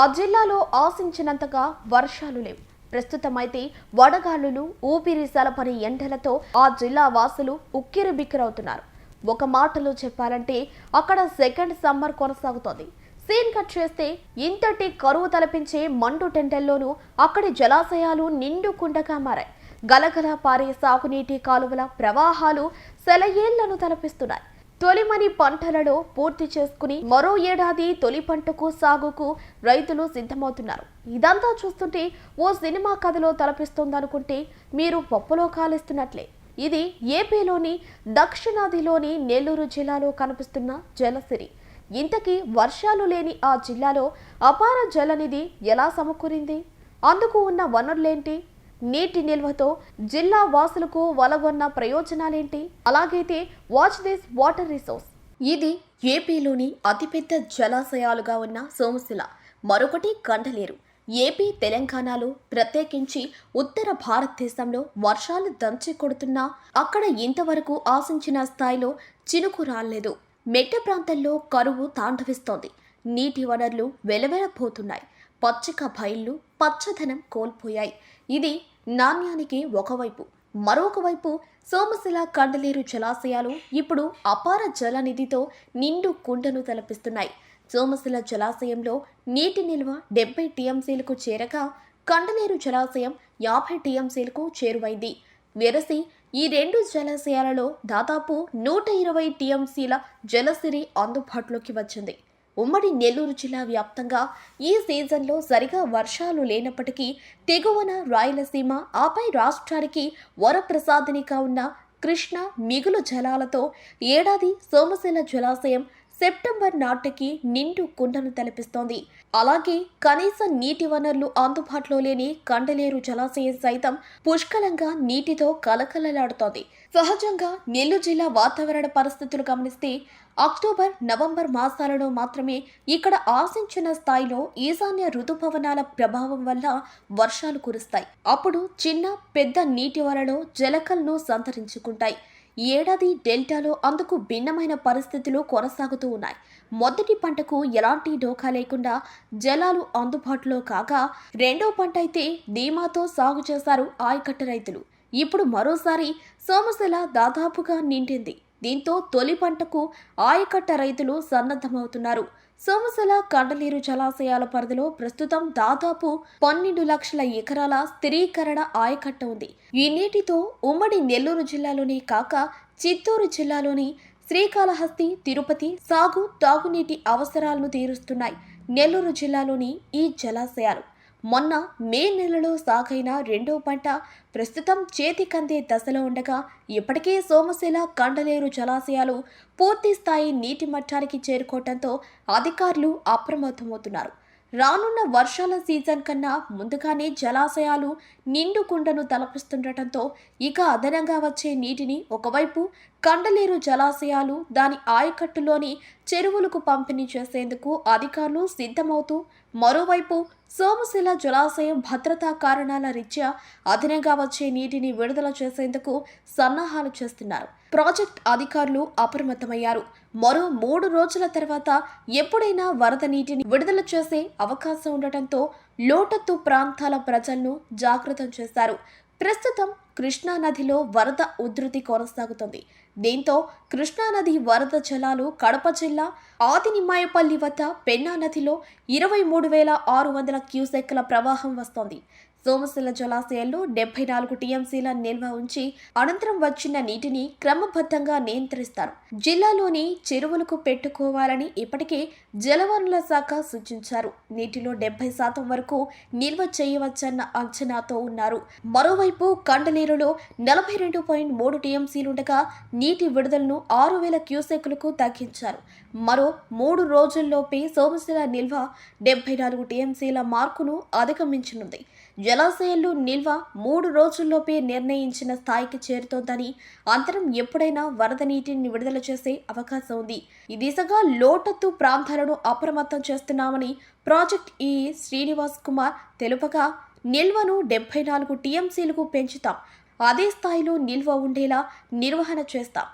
ఆ జిల్లాలో ఆశించినంతగా వర్షాలు లేవు. ప్రస్తుతమైతే వడగాలులు ఊపిరి సలపని ఎండలతో ఆ జిల్లా వాసులు ఉక్కిరి బిక్కిరవుతున్నారు ఒక మాటలో చెప్పాలంటే అక్కడ సెకండ్ సమ్మర్ కొనసాగుతోంది. సీన్ కట్ చేస్తే ఇంతటి కరువు తలపించే మండు టెంటల్లోనూ అక్కడి జలాశయాలు నిండుకుండగా మారాయి. గలగల పారే సాగునీటి కాలువల ప్రవాహాలు సెలయేళ్ళను తలపిస్తున్నాయి. తొలిమని పంటలలో పూర్తి చేసుకుని మరో ఏడాది తొలి పంటకు సాగుకు రైతులు సిద్ధమవుతున్నారు. ఇదంతా చూస్తుంటే ఓ సినిమా కథలో తలపిస్తోందనుకుంటే మీరు పప్పులో కాలిస్తున్నట్లే. ఇది ఏపీలోని దక్షిణాదిలోని నెల్లూరు జిల్లాలో కనిపిస్తున్న జలసిరి. ఇంతకీ వర్షాలు లేని ఆ జిల్లాలో అపార జలనిధి ఎలా సమకూరింది? అందుకు ఉన్న వనరులేంటి? నీటి నిల్వతో జిల్లా వాసులకు వలగొన్న ప్రయోజనాలేంటి? అలాగైతే వాచ్ దిస్ వాటర్ రిసోర్స్. ఇది ఏపీలోని అతిపెద్ద జలాశయాలుగా ఉన్న సోమశిల. మరొకటి కండలేరు. ఏపీ తెలంగాణలో ప్రత్యేకించి ఉత్తర భారతదేశంలో వర్షాలు దంచి కొడుతున్నా అక్కడ ఇంతవరకు ఆశించిన స్థాయిలో చినుకు రాలేదు. మెట్ట ప్రాంతంలో కరువు తాండవిస్తోంది. నీటి వనరులు వెలవెలపోతున్నాయి. పచ్చిక బయళ్ళు పచ్చదనం కోల్పోయాయి. ఇది నాణ్యానికి ఒకవైపు మరొక వైపు సోమశిల కండలేరు జలాశయాలు ఇప్పుడు అపార జలనిధితో నిండు కుండను తలపిస్తున్నాయి. సోమశిల జలాశయంలో నీటి నిల్వ డెబ్బై టీఎంసీలకు చేరగా కండలేరు జలాశయం యాభై టీఎంసీలకు చేరువైంది. వెరసి ఈ రెండు జలాశయాలలో దాదాపు నూట ఇరవై టీఎంసీల జలసిరి అందుబాటులోకి వచ్చింది. ఉమ్మడి నెల్లూరు జిల్లా వ్యాప్తంగా ఈ సీజన్లో సరిగా వర్షాలు లేనప్పటికీ తెగువన రాయలసీమ ఆపై రాష్ట్రానికి వరప్రసాదినిగా ఉన్న కృష్ణ మిగులు జలాలతో ఏడాది సోమశిల జలాశయం సెప్టెంబర్ నాటికి నిండు కుండను తలపిస్తోంది. అలాగే కనీస నీటి వనరులు అందుబాటులో లేని కండలేరు జలాశయం సైతం పుష్కలంగా నీటితో కలకలలాడుతోంది. సహజంగా నెల్లూరు జిల్లా వాతావరణ పరిస్థితులు గమనిస్తే అక్టోబర్ నవంబర్ మాసాలలో మాత్రమే ఇక్కడ ఆశించిన స్థాయిలో ఈశాన్య ఋతుపవనాల ప్రభావం వల్ల వర్షాలు కురుస్తాయి. అప్పుడు చిన్న పెద్ద నీటి వలలో జలకలను సంతరించుకుంటాయి. ఈ ఏడాది డెల్టాలో అందుకు భిన్నమైన పరిస్థితులు కొనసాగుతూ ఉన్నాయి. మొదటి పంటకు ఎలాంటి డోకా లేకుండా జలాలు అందుబాటులో కాగా రెండో పంట అయితే ధీమాతో సాగు చేశారు ఆయకట్ట రైతులు. ఇప్పుడు మరోసారి సోమశిల దాదాపుగా నిండింది. దీంతో తొలి పంటకు ఆయకట్ట రైతులు సన్నద్ధమవుతున్నారు. సోమశిల కండలేరు జలాశయాల పరిధిలో ప్రస్తుతం దాదాపు పన్నెండు లక్షల ఎకరాల స్థిరీకరణ ఆయకట్ట ఉంది. ఈ నీటితో ఉమ్మడి నెల్లూరు జిల్లాలోనే కాక చిత్తూరు జిల్లాలోని శ్రీకాళహస్తి తిరుపతి సాగు తాగునీటి అవసరాలను తీరుస్తున్నాయి నెల్లూరు జిల్లాలోని ఈ జలాశయాలు. మొన్న మే నెలలో సాగైన రెండో పంట ప్రస్తుతం చేతికందే దశలో ఉండగా ఇప్పటికే సోమశిల కండలేరు జలాశయాలు పూర్తి స్థాయి నీటి మట్టానికి చేరుకోవడంతో అధికారులు అప్రమత్తమవుతున్నారు. రానున్న వర్షాల సీజన్ కన్నా ముందుగానే జలాశయాలు నిండు కుండను తలపిస్తుండటంతో ఇక అదనంగా వచ్చే నీటిని ఒకవైపు కండలేరు జలాశయాలు దాని ఆయకట్టులోని చెరువులకు పంపిణీ చేసేందుకు అధికారులు సిద్ధమవుతూ మరోవైపు సోమశిల జలాశయం భద్రతా కారణాల రీత్యా అదనంగా వచ్చే నీటిని విడుదల చేసేందుకు సన్నాహాలు చేస్తున్నారు. ప్రాజెక్ట్ అధికారులు అప్రమత్తమయ్యారు. మరో మూడు రోజుల తర్వాత ఎప్పుడైనా వరద నీటిని విడుదల చేసే అవకాశం ఉండటంతో లోటత్తు ప్రాంతాల ప్రజలను జాగృతం చేశారు. ప్రస్తుతం కృష్ణా నదిలో వరద ఉధృతి కొనసాగుతుంది. దీంతో కృష్ణానది వరద జలాలు కడప జిల్లా ఆదినిమాయపల్లి వద్ద పెన్నా నదిలో ఇరవై మూడు వేల ఆరు వందల క్యూసెక్ల ప్రవాహం వస్తోంది. సోమశిల జలాశయాల్లో డెబ్బై నాలుగు టీఎంసీల నిల్వ ఉంచి అనంతరం వచ్చిన నీటిని క్రమబద్ధంగా నియంత్రిస్తారు. జిల్లాలోని చెరువులకు పెట్టుకోవాలని ఇప్పటికే జలవనరుల శాఖ సూచించారు. నీటిలో డెబ్బై శాతం వరకు నిల్వ చేయవచ్చన్న అంచనాతో ఉన్నారు. మరోవైపు కండలేరులో నలభై రెండు పాయింట్ మూడు టీఎంసీలుండగా నీటి విడుదలను ఆరు వేల క్యూసెక్లకు తగ్గించారు. మరో మూడు రోజుల్లోపే సోమశిల నిల్వ డెబ్బై నాలుగు టీఎంసీల మార్కును అధిగమించనుంది. జలాశయాల్లో నిల్వ మూడు రోజుల్లోపే నిర్ణయించిన స్థాయికి చేరుతోందని అంతరం ఎప్పుడైనా వరద నీటిని విడుదల చేసే అవకాశం ఉంది. ఈ దిశగా లోటత్తు ప్రాంతాలను అప్రమత్తం చేస్తున్నామని ప్రాజెక్ట్ ఈ శ్రీనివాస్ కుమార్ తెలుపగా నిల్వను డెబ్బై నాలుగు టీఎంసీలకు పెంచుతాం. అదే స్థాయిలో నిల్వ ఉండేలా నిర్వహణ చేస్తాం.